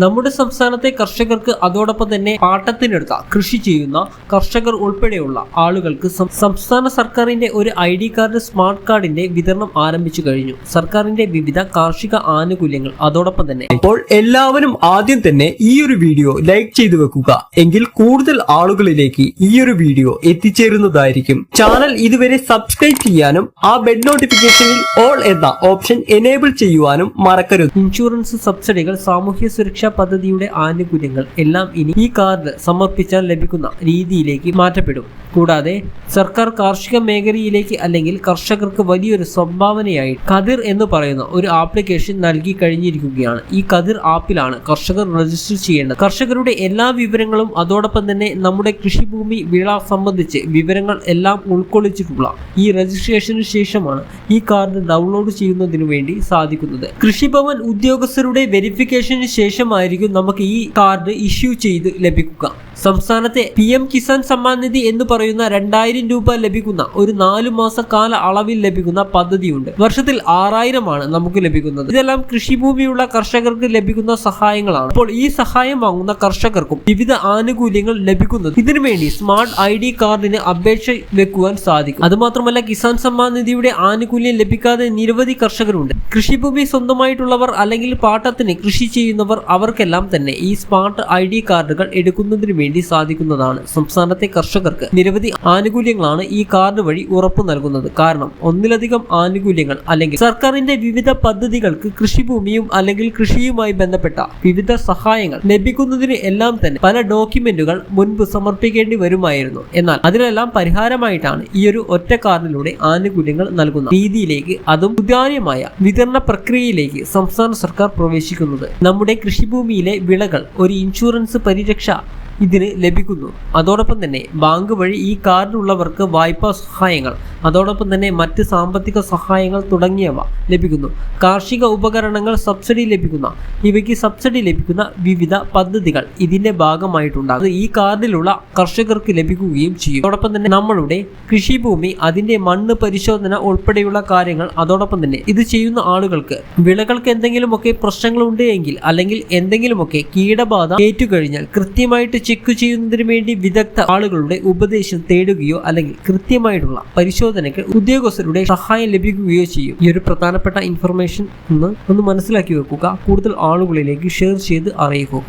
നമ്മുടെ സംസ്ഥാനത്തെ കർഷകർക്ക് അതോടൊപ്പം തന്നെ പാട്ടത്തിനെടുത്ത കൃഷി ചെയ്യുന്ന കർഷകർ ഉൾപ്പെടെയുള്ള ആളുകൾക്ക് സംസ്ഥാന സർക്കാരിന്റെ ഒരു ഐ ഡി കാർഡ് സ്മാർട്ട് കാർഡിന്റെ വിതരണം ആരംഭിച്ചു കഴിഞ്ഞു. സർക്കാരിന്റെ വിവിധ കാർഷിക ആനുകൂല്യങ്ങൾ അതോടൊപ്പം തന്നെ. അപ്പോൾ എല്ലാവരും ആദ്യം തന്നെ ഈ ഒരു വീഡിയോ ലൈക്ക് ചെയ്തു വെക്കുക. എങ്കിൽ കൂടുതൽ ആളുകളിലേക്ക് ഈ ഒരു വീഡിയോ എത്തിച്ചേരുന്നതായിരിക്കും. ചാനൽ ഇതുവരെ സബ്സ്ക്രൈബ് ചെയ്യാനും ആ ബെഡ് നോട്ടിഫിക്കേഷനിൽ ഓൾ എന്ന ഓപ്ഷൻ എനേബിൾ ചെയ്യുവാനും മറക്കരുത്. ഇൻഷുറൻസ് സബ്സിഡികൾ സാമൂഹ്യ സുരക്ഷാ പദ്ധതിയുടെ ആനുകൂല്യങ്ങൾ എല്ലാം ഇനി ഈ കാർഡ് സമർപ്പിച്ചാൽ ലഭിക്കുന്ന രീതിയിലേക്ക് മാറ്റപ്പെടും. കൂടാതെ സർക്കാർ കാർഷിക മേഖലയിലേക്ക് അല്ലെങ്കിൽ കർഷകർക്ക് വലിയൊരു സംഭാവനയായി കതിർ എന്ന് പറയുന്ന ഒരു ആപ്ലിക്കേഷൻ നൽകി കഴിഞ്ഞിരിക്കുകയാണ്. ഈ കതിർ ആപ്പിലാണ് കർഷകർ രജിസ്റ്റർ ചെയ്യേണ്ടത്. കർഷകരുടെ എല്ലാ വിവരങ്ങളും അതോടൊപ്പം തന്നെ നമ്മുടെ കൃഷിഭൂമി വിള സംബന്ധിച്ച് വിവരങ്ങൾ എല്ലാം ഉൾക്കൊള്ളിച്ചിട്ടുള്ള ഈ രജിസ്ട്രേഷന് ശേഷമാണ് ഈ കാർഡ് ഡൗൺലോഡ് ചെയ്യുന്നതിനു വേണ്ടി സാധിക്കുന്നത്. കൃഷിഭവൻ ഉദ്യോഗസ്ഥരുടെ വെരിഫിക്കേഷന് ശേഷമായിരിക്കും നമുക്ക് ഈ കാർഡ് ഇഷ്യൂ ചെയ്ത് ലഭിക്കുക. സംസ്ഥാനത്തെ പി എം കിസാൻ സമ്മാൻ നിധി എന്ന് പറയുന്ന രണ്ടായിരം രൂപ ലഭിക്കുന്ന ഒരു നാലു മാസ കാല അളവിൽ ലഭിക്കുന്ന പദ്ധതിയുണ്ട്. വർഷത്തിൽ ആറായിരമാണ് നമുക്ക് ലഭിക്കുന്നത്. ഇതെല്ലാം കൃഷിഭൂമിയുള്ള കർഷകർക്ക് ലഭിക്കുന്ന സഹായങ്ങളാണ്. അപ്പോൾ ഈ സഹായം വാങ്ങുന്ന കർഷകർക്കും വിവിധ ആനുകൂല്യങ്ങൾ ലഭിക്കുന്നത് ഇതിനു വേണ്ടി സ്മാർട്ട് ഐ ഡി കാർഡിന് അപേക്ഷ വെക്കുവാൻ സാധിക്കും. അതുമാത്രമല്ല കിസാൻ സമ്മാൻ നിധിയുടെ ആനുകൂല്യം ലഭിക്കാതെ നിരവധി കർഷകരുണ്ട്. കൃഷിഭൂമി സ്വന്തമായിട്ടുള്ളവർ അല്ലെങ്കിൽ പാട്ടത്തിന് കൃഷി ചെയ്യുന്നവർ അവർക്കെല്ലാം തന്നെ ഈ സ്മാർട്ട് ഐ ഡി കാർഡുകൾ എടുക്കുന്നതിന് വേണ്ടി സാധിക്കുന്നതാണ്. സംസ്ഥാനത്തെ കർഷകർക്ക് നിരവധി ആനുകൂല്യങ്ങളാണ് ഈ കാർഡ് വഴി ഉറപ്പു നൽകുന്നത്. കാരണം ഒന്നിലധികം ആനുകൂല്യങ്ങൾ അല്ലെങ്കിൽ സർക്കാരിന്റെ വിവിധ പദ്ധതികൾക്ക് കൃഷിഭൂമിയും അല്ലെങ്കിൽ കൃഷിയുമായി ബന്ധപ്പെട്ട വിവിധ സഹായങ്ങൾ ലഭിക്കുന്നതിന് എല്ലാം തന്നെ പല ഡോക്യുമെന്റുകൾ മുൻപ് സമർപ്പിക്കേണ്ടി വരുമായിരുന്നു. എന്നാൽ അതിനെല്ലാം പരിഹാരമായിട്ടാണ് ഈ ഒരു ഒറ്റ കാർഡിലൂടെ ആനുകൂല്യങ്ങൾ നൽകുന്ന രീതിയിലേക്ക് അതും സുതാര്യമായ വിതരണ പ്രക്രിയയിലേക്ക് സംസ്ഥാന സർക്കാർ പ്രവേശിക്കുന്നത്. നമ്മുടെ കൃഷിഭൂമിയിലെ വിളകൾ ഒരു ഇൻഷുറൻസ് പരിരക്ഷ ഇതിന് ലഭിക്കുന്നു. അതോടൊപ്പം തന്നെ ബാങ്ക് വഴി ഈ കാർഡുള്ളവർക്ക് വായ്പാ സഹായങ്ങൾ അതോടൊപ്പം തന്നെ മറ്റ് സാമ്പത്തിക സഹായങ്ങൾ തുടങ്ങിയവ ലഭിക്കുന്നു. കാർഷിക ഉപകരണങ്ങൾ സബ്സിഡി ലഭിക്കുന്ന ഇവയ്ക്ക് സബ്സിഡി ലഭിക്കുന്ന വിവിധ പദ്ധതികൾ ഇതിന്റെ ഭാഗമായിട്ടുണ്ടാകും ഈ കാർഡിലുള്ള കർഷകർക്ക് ലഭിക്കുകയും ചെയ്യും. അതോടൊപ്പം തന്നെ നമ്മളുടെ കൃഷിഭൂമി അതിന്റെ മണ്ണ് പരിശോധന ഉൾപ്പെടെയുള്ള കാര്യങ്ങൾ അതോടൊപ്പം തന്നെ ഇത് ചെയ്യുന്ന ആളുകൾക്ക് വിളകൾക്ക് എന്തെങ്കിലുമൊക്കെ പ്രശ്നങ്ങളുണ്ട് എങ്കിൽ അല്ലെങ്കിൽ എന്തെങ്കിലുമൊക്കെ കീടബാധ ഏറ്റുകഴിഞ്ഞാൽ കൃത്യമായിട്ട് ചെക്ക് ചെയ്യുന്നതിന് വേണ്ടി വിദഗ്ധ ആളുകളുടെ ഉപദേശം തേടുകയോ അല്ലെങ്കിൽ കൃത്യമായിട്ടുള്ള പരിശോധനയ്ക്ക് ഉദ്യോഗസ്ഥരുടെ സഹായം ലഭിക്കുകയോ ചെയ്യും. ഈ ഒരു പ്രധാനപ്പെട്ട ഇൻഫർമേഷൻ ഒന്ന് ഒന്ന് മനസ്സിലാക്കി വെക്കുക. കൂടുതൽ ആളുകളിലേക്ക് ഷെയർ ചെയ്ത് അറിയിക്കുക.